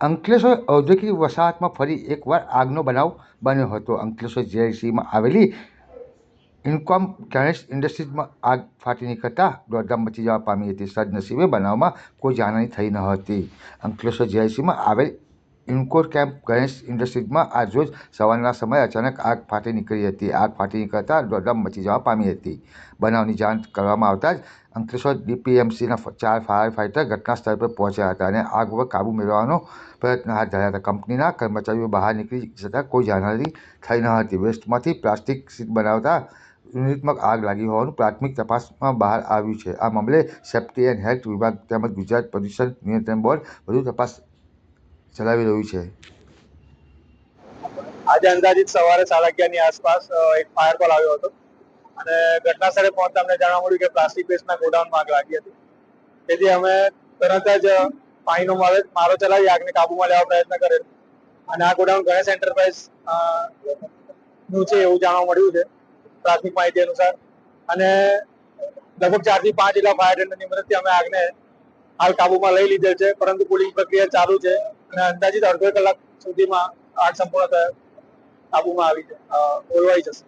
અંકલેશ્વર ઔદ્યોગિક વસાહતમાં ફરી એકવાર આગનો બનાવ બન્યો હતો. અંકલેશ્વર જીઆઈડીસીમાં આવેલી ઇન્કોમ ગણેશ ઇન્ડસ્ટ્રીઝમાં આગ ફાટી નીકળતા દોડધામ મચી જવા પામી હતી. સદનસીબે બનાવમાં કોઈ જાનહાની થઈ ન હતી. અંકલેશ્વર જીઆઈડીસીમાં આવેલ ઇન્કોર કેમ્પ ગણેશ ઇન્ડસ્ટ્રીઝમાં આજરોજ સવારના સમયે અચાનક આગ ફાટી નીકળી હતી. આગ ફાટી નીકળતા દોડધામ મચી જવા પામી હતી. બનાવની જાણ કરવામાં આવતા જ અંકલેશ્વર ડીપીએમસીના ચાર ફાયર ફાઇટર ઘટના સ્થળ પર પહોંચ્યા હતા અને આગ પર કાબૂ મેળવવાનો પ્રયત્ન હાથ ધર્યા હતા. કંપનીના કર્મચારીઓ બહાર નીકળી જતાં કોઈ જાનહાની થઈ ન હતી. વેસ્ટમાંથી પ્લાસ્ટિક સીટ બનાવતા યુનિટમાં આગ લાગી હોવાનું પ્રાથમિક તપાસમાં બહાર આવ્યું છે. આ મામલે સેફ્ટી એન્ડ હેલ્થ વિભાગ તેમજ ગુજરાત પ્રદૂષણ નિયંત્રણ બોર્ડ વધુ તપાસ ચલાવી રહ્યું છે. આજે અંદાજિત સવારે સાડા અગિયારની આસપાસ એક ફાયર કોલ આવ્યો હતો. અને ઘટના સ્થળે પહોંચતા અમને જાણવા મળ્યું કે પ્લાસ્ટિક વેસ્ટના ગોડાઉનમાં આગ લાગી હતી. તેથી અમે તરત જ પાણીનો મારે, મારો ચલાવી, આગને કાબુમાં લેવા પ્રયત્ન કરેલ. અને આ ગોડાઉન ગણેશ એન્ટરપ્રાઇઝનું છે એવું જાણવા મળ્યું છે, પ્રાથમિક માહિતી અનુસાર. અને લગભગ ચારથી પાંચ જેટલા ફાયર ટેન્ડરની મદદથી અમે આગને હાલ કાબુમાં લઈ લીધેલ છે. પરંતુ કુલિંગ પ્રક્રિયા ચાલુ છે. અને અંદાજિત અડધો કલાક સુધીમાં આગ સંપૂર્ણ કાબુમાં આવી ઓલવાઈ જશે.